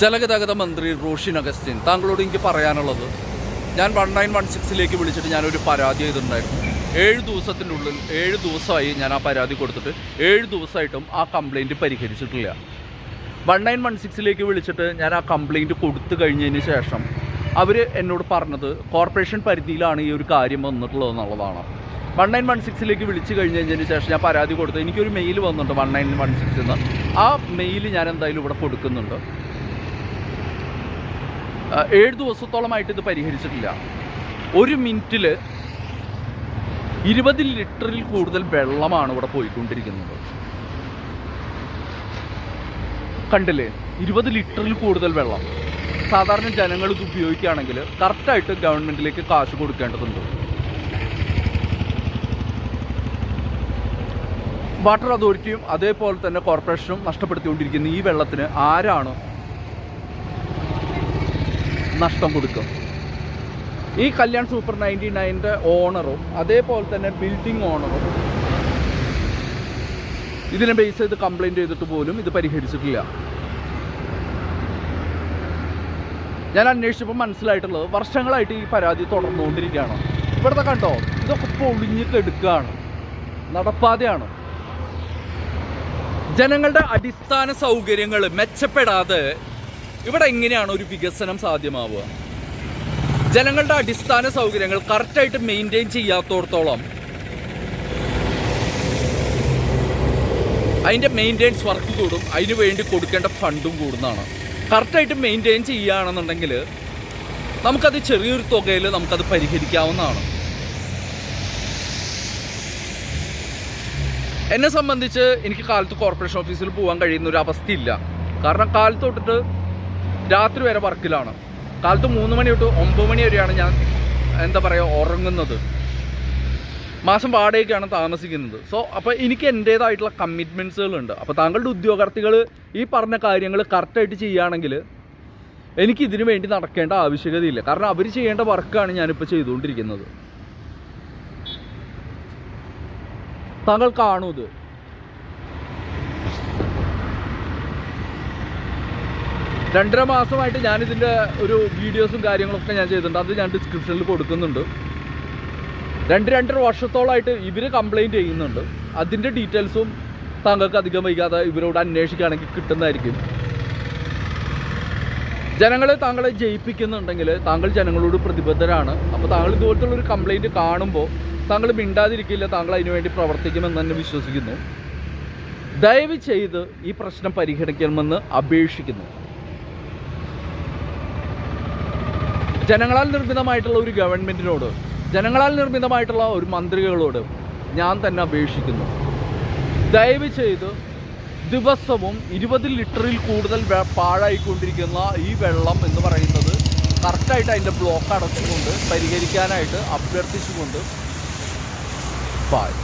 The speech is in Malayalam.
ജലഗതാഗത മന്ത്രി റോഷിൻ അഗസ്റ്റിൻ താങ്കളോട് എനിക്ക് പറയാനുള്ളത് ഞാൻ വൺ നയൻ വൺ സിക്സിലേക്ക് വിളിച്ചിട്ട് ഞാനൊരു പരാതി ചെയ്തിട്ടുണ്ടായിരുന്നു. ഏഴ് ദിവസത്തിനുള്ളിൽ ഏഴ് ദിവസമായി ഞാൻ ആ പരാതി കൊടുത്തിട്ട് ഏഴ് ദിവസമായിട്ടും ആ കംപ്ലൈന്റ് പരിഹരിച്ചിട്ടില്ല. വൺ നയൻ വൺ സിക്സിലേക്ക് വിളിച്ചിട്ട് ഞാൻ ആ കംപ്ലൈന്റ് കൊടുത്തു കഴിഞ്ഞതിന് ശേഷം അവർ എന്നോട് പറഞ്ഞത് കോർപ്പറേഷൻ പരിധിയിലാണ് ഈ ഒരു കാര്യം വന്നിട്ടുള്ളത് എന്നുള്ളതാണ്. വൺ നയൻ വൺ സിക്സിലേക്ക് വിളിച്ചു കഴിഞ്ഞതിന് ശേഷം ഞാൻ പരാതി കൊടുത്തു എനിക്കൊരു മെയിൽ വന്നിട്ടുണ്ട് വൺ നയൻ വൺ സിക്സിൽ നിന്ന് ആ മെയിൽ ഞാൻ എന്തായാലും ഇവിടെ കൊടുക്കുന്നുണ്ട്. ഏഴ് ദിവസത്തോളമായിട്ട് ഇത് പരിഹരിച്ചിട്ടില്ല. ഒരു മിനിറ്റിൽ ഇരുപത് ലിറ്ററിൽ കൂടുതൽ വെള്ളമാണ് ഇവിടെ പോയിക്കൊണ്ടിരിക്കുന്നത്. കണ്ടില്ലേ? ഇരുപത് ലിറ്ററിൽ കൂടുതൽ വെള്ളം. സാധാരണ ജനങ്ങൾ ഇത് ഉപയോഗിക്കുകയാണെങ്കിൽ കറക്റ്റായിട്ട് ഗവൺമെന്റിലേക്ക് കാശ് കൊടുക്കേണ്ടതുണ്ട്. വാട്ടർ അതോറിറ്റിയും അതേപോലെ തന്നെ കോർപ്പറേഷനും നഷ്ടപ്പെടുത്തിക്കൊണ്ടിരിക്കുന്ന ഈ വെള്ളത്തിന് ആരാണ് നഷ്ടം കൊടുക്കും. ഈ കല്യാൺ സൂപ്പർ നയന്റി നയന്റെ ഓണറും അതേപോലെ തന്നെ ബിൽഡിംഗ് ഓണറും ഇതിനെ ബേസ് ചെയ്ത് കംപ്ലൈന്റ് ചെയ്തിട്ട് പോലും ഇത് പരിഹരിച്ചിട്ടില്ല. ഞാൻ അന്വേഷിച്ചപ്പോൾ മനസ്സിലായിട്ടുള്ളത് വർഷങ്ങളായിട്ട് ഈ പരാതി തുടർന്നുകൊണ്ടിരിക്കുകയാണ്. ഇവിടുത്തെ കണ്ടോ? ഇതൊക്കെ പൊളിഞ്ഞിട്ടെടുക്കുകയാണ് നടപ്പാതെയാണ്. ജനങ്ങളുടെ അടിസ്ഥാന സൗകര്യങ്ങൾ മെച്ചപ്പെടാതെ ഇവിടെ എങ്ങനെയാണ് ഒരു വികസനം സാധ്യമാവുക? ജനങ്ങളുടെ അടിസ്ഥാന സൗകര്യങ്ങൾ കറക്റ്റായിട്ട് മെയിന്റെയിൻ ചെയ്യാത്തോടത്തോളം അതിന്റെ മെയിന്റെയിൻസ് വർക്ക് കൂടും അതിന് വേണ്ടി കൊടുക്കേണ്ട ഫണ്ടും കൂടുന്നതാണ്. കറക്റ്റായിട്ട് മെയിന്റെയിൻ ചെയ്യുകയാണെന്നുണ്ടെങ്കിൽ നമുക്കത് ചെറിയൊരു തുകയിൽ നമുക്കത് പരിഹരിക്കാവുന്നതാണ്. എന്നെ സംബന്ധിച്ച് എനിക്ക് കാലത്ത് കോർപ്പറേഷൻ ഓഫീസിൽ പോകാൻ കഴിയുന്ന ഒരു അവസ്ഥയില്ല. കാരണം കാലത്ത് തൊട്ടിട്ട് രാത്രി വരെ വർക്കിലാണ്. കാലത്ത് മൂന്ന് മണി തൊട്ട് ഒമ്പത് മണി വരെയാണ് ഞാൻ എന്താ പറയുക ഉറങ്ങുന്നത്. മാസം വാടകയ്ക്കാണ് താമസിക്കുന്നത്. സോ അപ്പോൾ എനിക്ക് എന്റേതായിട്ടുള്ള കമ്മിറ്റ്മെന്റ്സുകളുണ്ട് അപ്പോൾ താങ്കളുടെ ഉദ്യോഗാർത്ഥികൾ ഈ പറഞ്ഞ കാര്യങ്ങൾ കറക്റ്റായിട്ട് ചെയ്യുകയാണെങ്കിൽ എനിക്ക് ഇതിനു വേണ്ടി നടക്കേണ്ട ആവശ്യകതയില്ല. കാരണം അവർ ചെയ്യേണ്ട വർക്കാണ് ഞാനിപ്പോൾ ചെയ്തുകൊണ്ടിരിക്കുന്നത്. താങ്കൾ കാണൂ ഇത്. രണ്ടര മാസമായിട്ട് ഞാനിതിന്റെ ഒരു വീഡിയോസും കാര്യങ്ങളൊക്കെ ഞാൻ ചെയ്തിട്ടുണ്ട്. അത് ഞാൻ ഡിസ്ക്രിപ്ഷനിൽ കൊടുക്കുന്നുണ്ട്. രണ്ട് രണ്ടര വർഷത്തോളമായിട്ട് ഇവർ കംപ്ലൈന്റ് ചെയ്യുന്നുണ്ട്. അതിന്റെ ഡീറ്റെയിൽസും താങ്കൾക്ക് അധികം വൈകാതെ ഇവരോട് അന്വേഷിക്കുകയാണെങ്കിൽ കിട്ടുന്നതായിരിക്കും. ജനങ്ങളെ താങ്കളെ ജയിപ്പിക്കുന്നുണ്ടെങ്കിൽ താങ്കൾ ജനങ്ങളോട് പ്രതിബദ്ധരാണ്. അപ്പോൾ താങ്കൾ ഇതുപോലത്തുള്ള ഒരു കംപ്ലൈന്റ് കാണുമ്പോൾ താങ്കൾ മിണ്ടാതിരിക്കില്ല താങ്കൾ അതിനുവേണ്ടി പ്രവർത്തിക്കുമെന്ന് തന്നെ വിശ്വസിക്കുന്നു. ദയവ് ചെയ്ത് ഈ പ്രശ്നം പരിഹരിക്കണമെന്ന് അപേക്ഷിക്കുന്നു. ജനങ്ങളാൽ നിർമ്മിതമായിട്ടുള്ള ഒരു ഗവൺമെന്റിനോട് ജനങ്ങളാൽ നിർമ്മിതമായിട്ടുള്ള ഒരു മന്ത്രികളോട് ഞാൻ തന്നെ അപേക്ഷിക്കുന്നു. ദയവ് ചെയ്ത് ദിവസവും ഇരുപത് ലിറ്ററിൽ കൂടുതൽ പാഴായിക്കൊണ്ടിരിക്കുന്ന ഈ വെള്ളം എന്ന് പറയുന്നത് കറക്റ്റായിട്ട് അതിന്റെ ബ്ലോക്ക് അടച്ചുകൊണ്ട് പരിഹരിക്കാനായിട്ട് അഭ്യർത്ഥിച്ചുകൊണ്ട് ബായ്